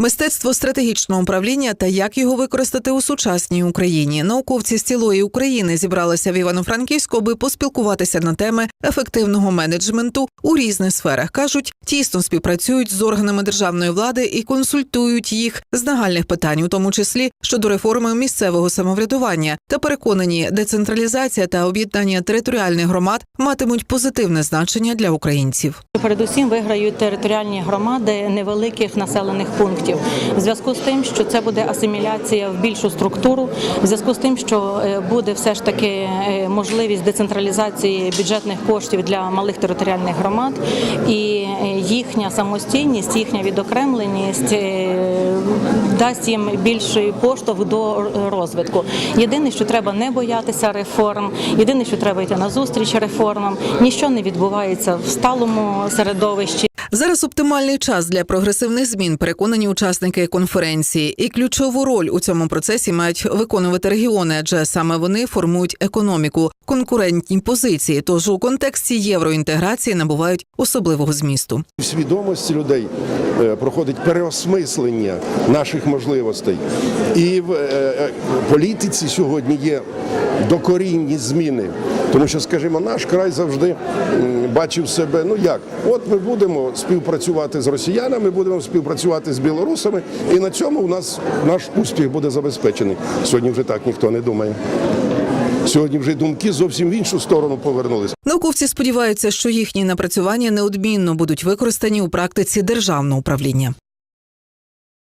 Мистецтво стратегічного управління та як його використати у сучасній Україні. Науковці з цілої України зібралися в Івано-Франківську, аби поспілкуватися на теми ефективного менеджменту у різних сферах. кажуть, тісно співпрацюють з органами державної влади і консультують їх з нагальних питань, у тому числі щодо реформи місцевого самоврядування, та переконані, децентралізація та об'єднання територіальних громад матимуть позитивне значення для українців. Передусім виграють територіальні громади невеликих населених пунктів. В зв'язку з тим, що це буде асиміляція в більшу структуру, в зв'язку з тим, що е, буде все ж таки е, можливість децентралізації бюджетних коштів для малих територіальних громад, і е, їхня самостійність, їхня відокремленість дасть їм більший поштовх до розвитку. Єдине, що треба не боятися реформ, єдине, що треба йти на зустріч реформам. Ніщо не відбувається в сталому середовищі. Зараз оптимальний час для прогресивних змін, переконані учасники конференції, і ключову роль у цьому процесі мають виконувати регіони, адже саме вони формують економіку, конкурентні позиції. Тож у контексті євроінтеграції набувають особливого змісту. В свідомості людей е, проходить переосмислення наших можливостей. І в е, е, політиці сьогодні є докорінні зміни. Тому що, скажімо, наш край завжди бачив себе. Ну як, от ми будемо співпрацювати з росіянами, будемо співпрацювати з білорусами, і на цьому у нас наш успіх буде забезпечений. Сьогодні вже так ніхто не думає. Сьогодні вже думки зовсім в іншу сторону повернулись. Науковці сподіваються, що їхні напрацювання неодмінно будуть використані у практиці державного управління.